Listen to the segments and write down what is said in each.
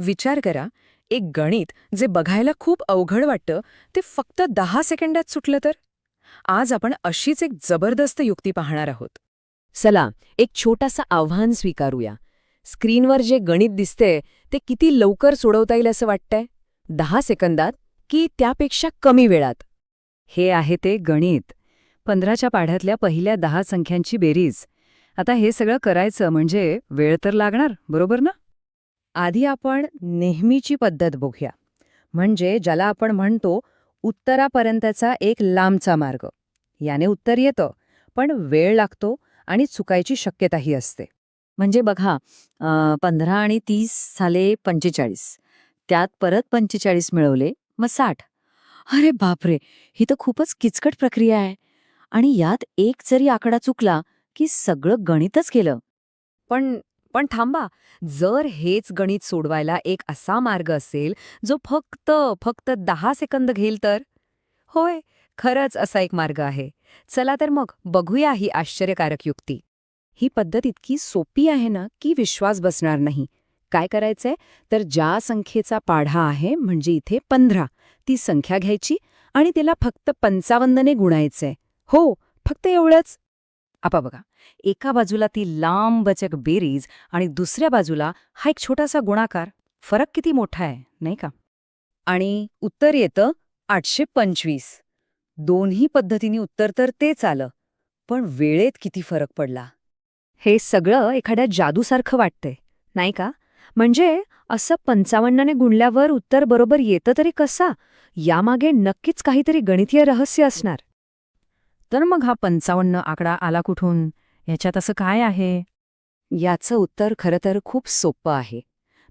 विचार करा एक गणित जे बघायला खूप अवघड वाटतं ते फक्त दहा सेकंदात सुटलं तर? आज आपण अशीच एक जबरदस्त युक्ती पाहणार आहोत. चला एक छोटासा आव्हान स्वीकारूया. स्क्रीनवर जे गणित दिसते ते किती लवकर सोडवता येईल असं वाटतंय? दहा सेकंदात की त्यापेक्षा कमी वेळात? हे आहे ते गणित. पंधराच्या पाढ्यातल्या पहिल्या दहा संख्यांची बेरीज. आता हे सगळं करायचं म्हणजे वेळ तर लागणार बरोबर ना? आधी आपण नेहमीची पद्धत बघूया. म्हणजे ज्याला आपण म्हणतो उत्तरापर्यंतचा एक लांबचा मार्ग. याने उत्तर येतं पण वेळ लागतो आणि चुकायची शक्यताही असते. म्हणजे बघा पंधरा आणि तीस झाले पंचेचाळीस. त्यात परत पंचेचाळीस मिळवले मग साठ. अरे बापरे! ही तर खूपच किचकट प्रक्रिया आहे. आणि यात एक जरी आकडा चुकला की सगळं गणितच केलं. पण पण थांबा जर हेच गणित सोडवायला एक असा मार्ग असेल जो फक्त फक्त दहा सेकंद घेईल तर? होय खरंच असा एक मार्ग आहे. चला तर मग बघूया ही आश्चर्यकारक युक्ती. ही पद्धत इतकी सोपी आहे ना की विश्वास बसणार नाही. काय करायचंय? तर ज्या संख्येचा पाढा आहे म्हणजे इथे पंधरा. ती संख्या घ्यायची आणि तिला फक्त पंचावन्नने गुणायचंय. हो फक्त एवढंच. आपा बघा एका बाजूला ती लांबचक बेरीज आणि दुसऱ्या बाजूला हा एक छोटासा गुणाकार. फरक किती मोठा आहे नाही का? आणि उत्तर येतं आठशे पंचवीस. दोन्ही पद्धतीने उत्तर तर तेच आलं पण वेळेत किती फरक पडला. हे सगळं एखाद्या जादूसारखं वाटतंय नाही का? म्हणजे असं पंचावन्नने गुणल्यावर उत्तर बरोबर येतं तरी कसा? यामागे नक्कीच काहीतरी गणितीय रहस्य असणार. तर मग हा पंचावन्न आकडा आला कुठून? ह्याच्यात असं काय आहे? याचं उत्तर खरं तर खूप सोपं आहे.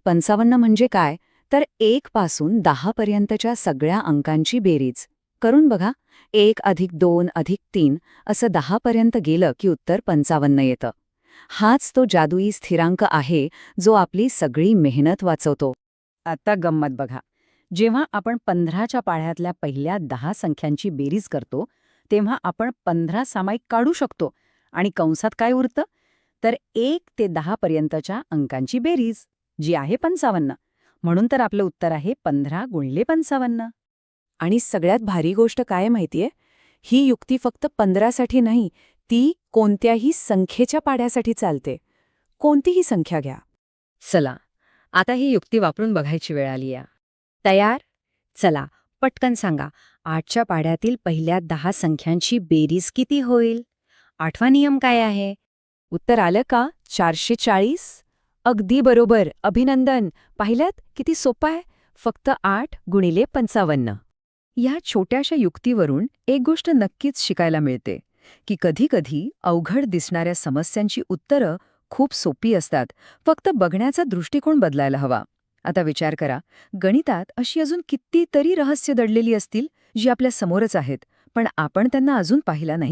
पंचावन्न म्हणजे काय? तर एक पासून दहा पर्यंतच्या सगळ्या अंकांची बेरीज. करून बघा एक अधिक दोन अधिक तीन असं दहापर्यंत गेलं की उत्तर पंचावन्न येतं. हाच तो जादुई स्थिरांक आहे जो आपली सगळी मेहनत वाचवतो. आता गंमत बघा. जेव्हा आपण पंधराच्या पाढ्यातल्या पहिल्या दहा संख्यांची बेरीज करतो तेव्हा आपण पंधरा सामायिक काढू शकतो. आणि कंसात काय उरतं? तर एक ते दहा पर्यंतच्या अंकांची बेरीज जी आहे पंचावन्न. म्हणून तर आपलं उत्तर आहे पंधरा गुणले पंचावन्न. आणि सगळ्यात भारी गोष्ट काय माहितीये? ही युक्ती फक्त पंधरासाठी नाही ती कोणत्याही संख्येच्या पाड्यासाठी चालते. कोणतीही संख्या घ्या. चला आता ही युक्ती वापरून बघायची वेळ आली या. तयार? चला पटकन सांगा आठच्या पाड्यातील पहिल्या दहा संख्यांची बेरीज किती होईल? आठवा नियम काय आहे? उत्तर आलं का? चारशे चाळीस? अगदी बरोबर अभिनंदन. पाहिल्यात किती सोपं आहे? फक्त आठ गुणिले पंचावन्न. या छोट्याशा युक्तीवरून एक गोष्ट नक्कीच शिकायला मिळते की कधीकधी अवघड दिसणाऱ्या समस्यांची उत्तरं खूप सोपी असतात. फक्त बघण्याचा दृष्टिकोन बदलायला हवा. आता विचार करा गणितात अशी अजून कितीतरी रहस्य दडलेली असतील जी आपल्या समोरच आहेत पण आपण त्यांना अजून पाहिला नाही.